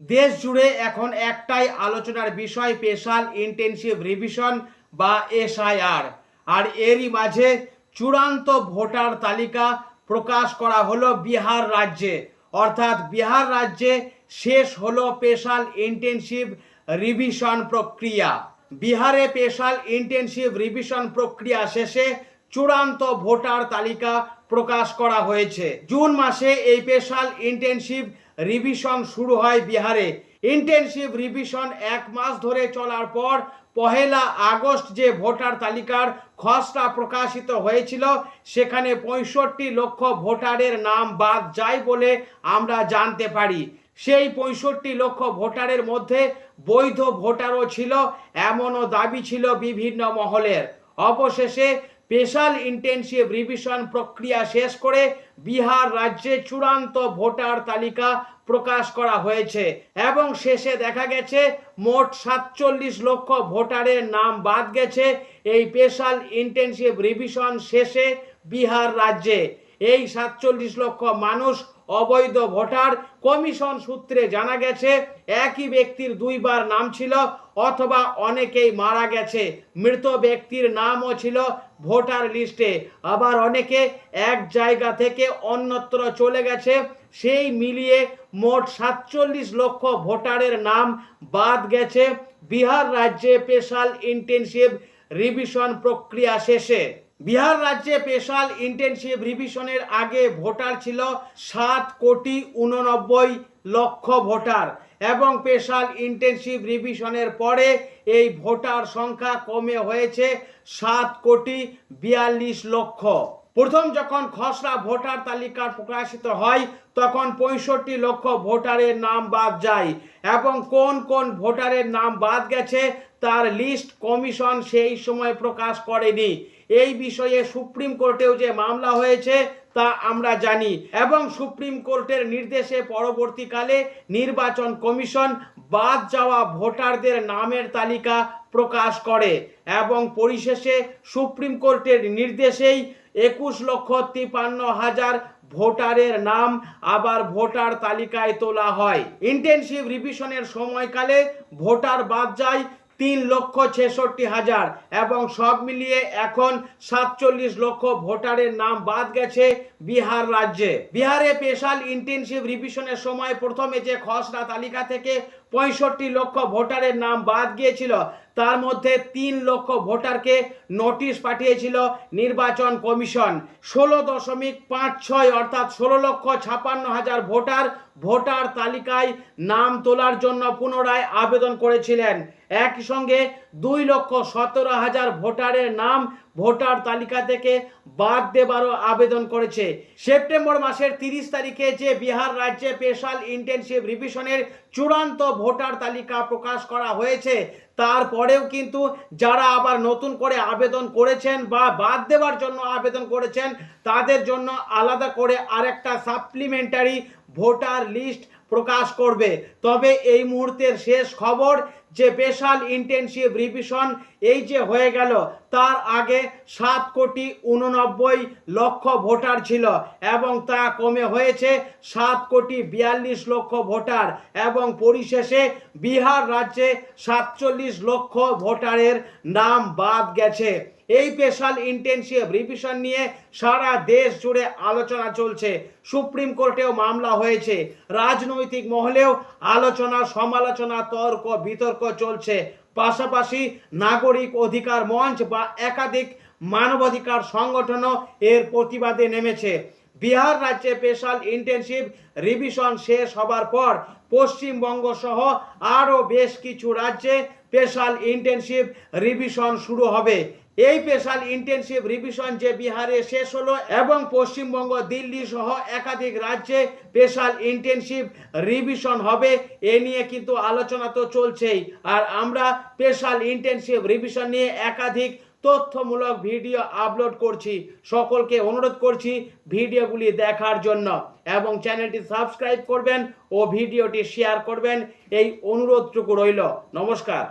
দেশ জুড়ে এখন একটাই আলোচনার বিষয়, স্পেশাল ইন্টেনসিভ রিভিশন বা এসআইআর। আর এরই মাঝে চূড়ান্ত ভোটার তালিকা প্রকাশ করা হলো বিহার রাজ্যে। অর্থাৎ বিহার রাজ্যে শেষ হলো স্পেশাল ইন্টেনসিভ রিভিশন প্রক্রিয়া। বিহারে স্পেশাল ইন্টেনসিভ রিভিশন প্রক্রিয়া শেষে চূড়ান্ত ভোটার তালিকা প্রকাশ করা হয়েছে। জুন মাসে এই স্পেশাল ইন্টেনসিভ রিভিশন শুরু হয় বিহারে। ইন্টেনসিভ রিভিশন এক মাস ধরে চলার পর পহেলা আগস্ট যে ভোটার তালিকার খসড়া প্রকাশিত হয়েছিল, সেখানে পঁয়ষট্টি লক্ষ ভোটারের নাম বাদ যায় বলে আমরা জানতে পারি। সেই পঁয়ষট্টি লক্ষ ভোটারের মধ্যে বৈধ ভোটারও ছিল, এমনও দাবি ছিল বিভিন্ন মহলের। অবশেষে স্পেশাল ইন্টেনসিভ রিভিশন প্রক্রিয়া শেষ করে বিহার রাজ্যে চূড়ান্ত ভোটার তালিকা প্রকাশ করা হয়েছে এবং শেষে দেখা গেছে মোট সাতচল্লিশ লক্ষ ভোটারের নাম বাদ গেছে এই স্পেশাল ইন্টেনসিভ রিভিশন শেষে বিহার রাজ্যে। এই সাতচল্লিশ লক্ষ মানুষ অবৈধ ভোটার কমিশন সূত্রে জানা গেছে, একই ব্যক্তির দুইবার নাম ছিল অথবা অনেকেই মারা গেছে। মৃত ব্যক্তির নামও ছিল ভোটার লিস্টে। আবার অনেকে এক জায়গা থেকে অন্যত্র চলে গেছে, সেই মিলিয়ে মোট সাতচল্লিশ লক্ষ ভোটারের নাম বাদ গেছে। বিহার রাজ্যে স্পেশাল ইন্টেনসিভ রিভিশন প্রক্রিয়া শেষে। বিহার রাজ্যে স্পেশাল ইন্টেনসিভ রিভিশনের আগে ভোটার ছিল সাত কোটি উননব্বই লক্ষ ভোটার এবং স্পেশাল ইন্টেনসিভ রিভিশনের পরে এই ভোটার সংখ্যা কমে হয়েছে সাত কোটি বিয়াল্লিশ লক্ষ। প্রথম যখন খসড়া ভোটার তালিকা প্রকাশিত হয়, তখন পঁয়ষট্টি লক্ষ ভোটারের নাম বাদ যায় এবং কোন কোন ভোটারের নাম বাদ গেছে তার লিস্ট কমিশন সেই সময় প্রকাশ করেনি। এই বিষয়ে সুপ্রিম কোর্টেও যে মামলা হয়েছে, তা আমরা জানি এবং সুপ্রিম কোর্টের নির্দেশে পরবর্তীকালে নির্বাচন কমিশন বাদ যাওয়া ভোটারদের নামের তালিকা প্রকাশ করে এবং পরিশেষে সুপ্রিম কোর্টের নির্দেশেই একুশ লক্ষ তিপান্ন হাজার ভোটারের নাম আবার ভোটার তালিকায় তোলা হয়। ইন্টেনসিভ রিভিশনের সময়কালে ভোটার বাদ যায় তিন লক্ষ ছেষট্টি হাজার এবং সব মিলিয়ে এখন সাতচল্লিশ লক্ষ ভোটারের নাম বাদ গেছে বিহার রাজ্যে। বিহারে স্পেশাল ইন্টেনসিভ রিভিশনের সময় প্রথমে যে খসড়া তালিকা থেকে পঁয়ষট্টি লক্ষ ভোটারের নাম বাদ গিয়েছিল। তার মধ্যে তিন লক্ষ ভোটারকে নোটিশ পাঠিয়েছিল নির্বাচন কমিশন। ষোলো দশমিক পাঁচ ছয় অর্থাৎ ষোলো লক্ষ ছাপান্ন হাজার ভোটার ভোটার তালিকায় নাম তোলার জন্য পুনরায় আবেদন করেছিলেন। একই সঙ্গে দুই লক্ষ সতেরো হাজার ভোটারের নাম ভোটার তালিকা থেকে বাদ দেবারও আবেদন করেছে। সেপ্টেম্বর মাসের তিরিশ তারিখে যে বিহার রাজ্যে স্পেশাল ইন্টেনসিভ রিভিশনের চূড়ান্ত ভোটার তালিকা প্রকাশ করা হয়েছে, তারপরেও কিন্তু যারা আবার নতুন করে আবেদন করেছেন বা বাদ দেওয়ার জন্য আবেদন করেছেন, তাদের জন্য আলাদা করে আরেকটা সাপ্লিমেন্টারি ভোটার লিস্ট প্রকাশ করবে। তবে এই মুহূর্তের শেষ খবর যে স্পেশাল ইন্টেনসিভ রিভিশন এই যে হয়ে গেল, তার আগে সাত কোটি উননব্বই লক্ষ ভোটার ছিল এবং তা কমে হয়েছে সাত কোটি বিয়াল্লিশ লক্ষ ভোটার এবং পরিশেষে বিহার রাজ্যে সাতচল্লিশ লক্ষ ভোটারের নাম বাদ গেছে। এই স্পেশাল ইন্টেনসিভ রিভিশন নিয়ে সারা দেশ জুড়ে আলোচনা চলছে। সুপ্রিম কোর্টেও মামলা হয়েছে। রাজনৈতিক মহলেও আলোচনা, সমালোচনা, তর্ক, বিতর্ক চলছে। পাশাপাশি নাগরিক অধিকার মঞ্চ বা একাধিক মানবাধিকার সংগঠনও এর প্রতিবাদে নেমেছে। বিহার রাজ্যে স্পেশাল ইন্টেনসিভ রিভিশন শেষ হবার পর পশ্চিমবঙ্গ সহ আরও বেশ কিছু রাজ্যে স্পেশাল ইন্টেনসিভ রিভিশন শুরু হবে। এই স্পেশাল ইন্টেনসিভ রিভিশন যে বিহারে শেষ হলো এবং পশ্চিমবঙ্গ, দিল্লি সহ একাধিক রাজ্যে স্পেশাল ইন্টেনসিভ রিভিশন হবে, এ নিয়ে কিন্তু আলোচনা তো চলছেই। আর আমরা স্পেশাল ইন্টেনসিভ রিভিশন নিয়ে একাধিক তথ্যমূলক ভিডিও আপলোড করছি। সকলকে অনুরোধ করছি ভিডিওগুলি দেখার জন্য এবং চ্যানেলটি সাবস্ক্রাইব করবেন ও ভিডিওটি শেয়ার করবেন। এই অনুরোধটুকু রইল। নমস্কার।